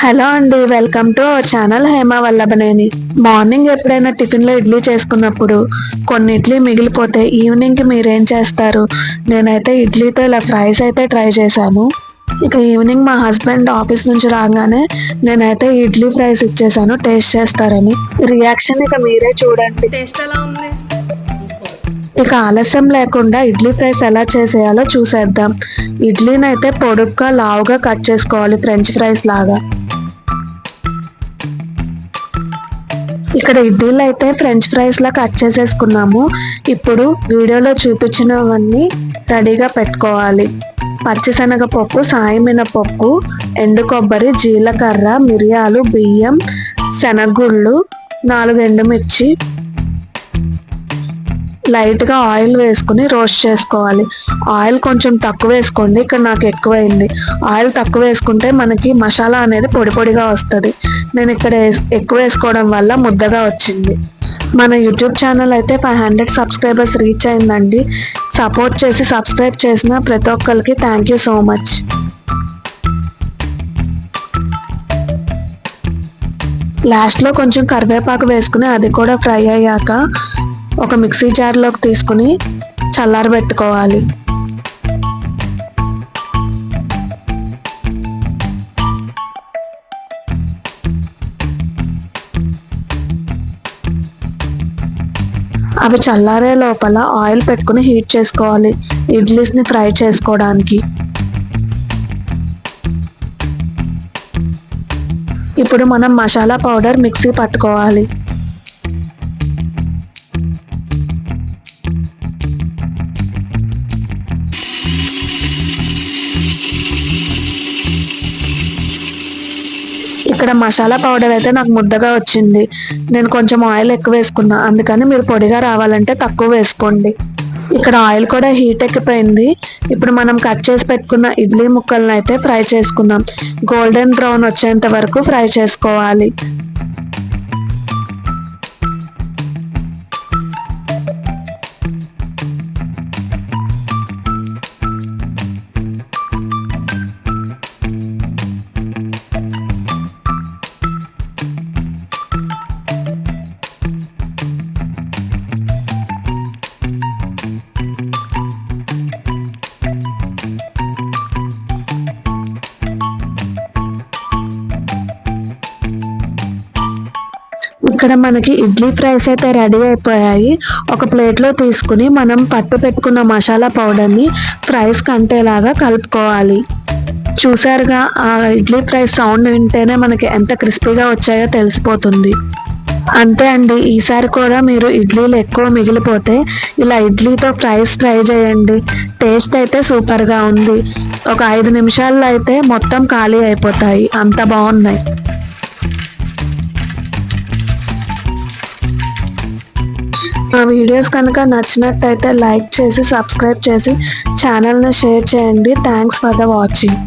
Hello అండి welcome to our channel Hema Vallabhaneni. Morning ఎప్పుడైనా టిఫిన్లో ఇడ్లీ చేసుకున్నప్పుడు కొన్ని ఇడ్లీ మిగిలిపోతే ఈవినింగ్కి మీరేం చేస్తారు? నేనైతే ఇడ్లీతో ఇలా ఫ్రైస్ అయితే ట్రై చేశాను. ఇక ఈవినింగ్ మా హస్బెండ్ ఆఫీస్ నుంచి రాగానే నేనైతే ఇడ్లీ ఫ్రైస్ ఇచ్చేసాను టేస్ట్ చేస్తారని. రియాక్షన్ ఇక మీరే చూడండి. టేస్ట్ ఎలా ఉంది? ఇక ఆలస్యం లేకుండా ఇడ్లీ ఫ్రైస్ ఎలా చేసేయాలో చూసేద్దాం. ఇడ్లీని అయితే పొడుగ్గా లావుగా కట్ చేసుకోవాలి ఫ్రెంచ్ ఫ్రైస్ లాగా. ఇక్కడ ఇడ్లీలు అయితే ఫ్రెంచ్ ఫ్రైస్ లా కట్ చేసేసుకున్నాము. ఇప్పుడు వీడియోలో చూపించినవన్నీ రెడీగా పెట్టుకోవాలి. పచ్చిశనగపప్పు సాయి మినపప్పు ఎండు కొబ్బరి జీలకర్ర మిరియాలు బియ్యం శనగుళ్ళు నాలుగు ఎండుమిర్చి లైట్గా ఆయిల్ వేసుకుని రోస్ట్ చేసుకోవాలి. ఆయిల్ కొంచెం తక్కువ వేసుకోండి ఇక్కడ నాకు ఎక్కువైంది. ఆయిల్ తక్కువ వేసుకుంటే మనకి మసాలా అనేది పొడి పొడిగా వస్తుంది. నేను ఇక్కడ ఎక్కువ వేసుకోవడం వల్ల ముద్దగా వచ్చింది. మన యూట్యూబ్ ఛానల్ అయితే ఫైవ్ హండ్రెడ్ సబ్స్క్రైబర్స్ రీచ్ అయిందండి. సపోర్ట్ చేసి సబ్స్క్రైబ్ చేసిన ప్రతి ఒక్కరికి థ్యాంక్ యూ సో మచ్ లాస్ట్లో కొంచెం కరివేపాకు వేసుకుని అది కూడా ఫ్రై అయ్యాక ఒక మిక్సీ జార్లోకి తీసుకుని చల్లారబెట్టుకోవాలి అవి చల్లారే లోపల ఆయిల్ పెట్టుకుని హీట్ చేసుకోవాలి. ఇడ్లీస్ని ఫ్రై చేసుకోవడానికి. ఇప్పుడు మనం మసాలా పౌడర్ మిక్సీ పట్టుకోవాలి. ఇక్కడ మసాలా పౌడర్ అయితే నాకు ముద్దగా వచ్చింది. నేను కొంచెం ఆయిల్ ఎక్కువ వేసుకున్నా. అందుకని మీరు పొడిగా రావాలంటే తక్కువ వేసుకోండి. ఇక్కడ ఆయిల్ కూడా హీట్ ఎక్కిపోయింది. ఇప్పుడు మనం కట్ చేసి పెట్టుకున్న ఇడ్లీ ముక్కలను అయితే ఫ్రై చేసుకుందాం. గోల్డెన్ బ్రౌన్ వచ్చేంత వరకు ఫ్రై చేసుకోవాలి. ఇక్కడ మనకి ఇడ్లీ ఫ్రైస్ అయితే రెడీ అయిపోయాయి. ఒక ప్లేట్లో తీసుకుని మనం పట్టు పెట్టుకున్న మసాలా పౌడర్ని ఫ్రైస్ కంటేలాగా కలుపుకోవాలి. చూసారుగా ఆ ఇడ్లీ ఫ్రైస్ సౌండ్ వింటేనే మనకి ఎంత క్రిస్పీగా వచ్చాయో తెలిసిపోతుంది. అంతే అండి ఈసారి కూడా మీరు ఇడ్లీలు ఎక్కువ మిగిలిపోతే ఇలా ఇడ్లీతో ఫ్రైస్ ట్రై చేయండి. టేస్ట్ అయితే సూపర్గా ఉంది. ఒక ఐదు నిమిషాల్లో అయితే మొత్తం ఖాళీ అయిపోతాయి. అంత బాగున్నాయి. మా వీడియోస్ కనుక నచ్చినట్టయితే లైక్ చేసి సబ్స్క్రైబ్ చేసి ఛానల్ని షేర్ చేయండి. Thanks for the watching